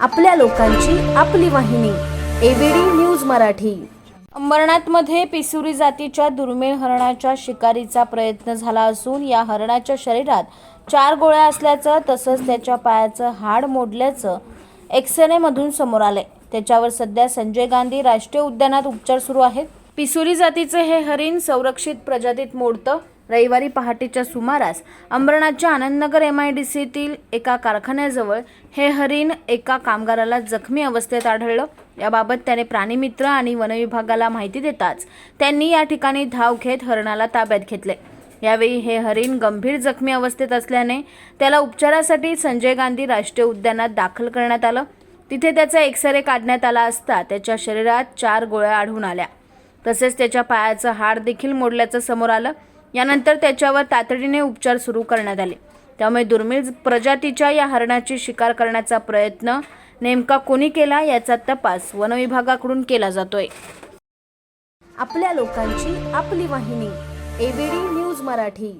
आपल्या लोकांची आपली वाहिनी एबीडी न्यूज मराठी. अंबरनाथमध्ये पिसुरी जातीच्या दुर्मिळ हरणाच्या शिकारीचा प्रयत्न झाला असून या हरणाच्या शरीरात चार गोळ्या असल्याचं तसंच त्याच्या पायाचं हाड मोडल्याचं एक्सरेमधून समोर आलंय. त्याच्यावर सध्या संजय गांधी राष्ट्रीय उद्यानात उपचार सुरू आहेत. पिसुरी जातीचे हे हरिण संरक्षित प्रजातीत मोडतं. रविवारी पहाटेच्या सुमारास अंबरनाथच्या आनंदनगर एम आय डी सीतील एका कारखान्याजवळ हे हरिण एका कामगाराला जखमी अवस्थेत आढळलं. याबाबत त्याने प्राणीमित्र आणि वनविभागाला माहिती देताच त्यांनी या ठिकाणी धाव घेत हरणाला ताब्यात घेतले. यावेळी हे हरिण गंभीर जखमी अवस्थेत असल्याने त्याला उपचारासाठी संजय गांधी राष्ट्रीय उद्यानात दाखल करण्यात आलं. तिथे त्याचा एक्सरे काढण्यात आला असता त्याच्या शरीरात चार गोळ्या आढळून आल्या. तसेच त्याच्या पायाचं हाड देखील मोडल्याचं समोर आलं. यानंतर त्याच्यावर तातडीने उपचार सुरू करण्यात आले. त्यामुळे दुर्मिळ प्रजातीच्या या हरणाची शिकार करण्याचा प्रयत्न नेमका कोणी केला याचा तपास वनविभागाकडून केला जातोय. आपल्या लोकांची आपली वाहिनी एबीडी न्यूज मराठी.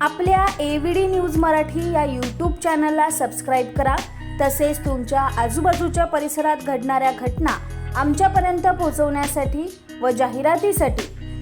आपल्या एव्हीडी न्यूज मराठी या यूट्यूब चॅनलला सबस्क्राईब करा. तसेच तुमच्या आजूबाजूच्या परिसरात घडणाऱ्या घटना आमच्यापर्यंत पोहोचवण्यासाठी व जाहिरातीसाठी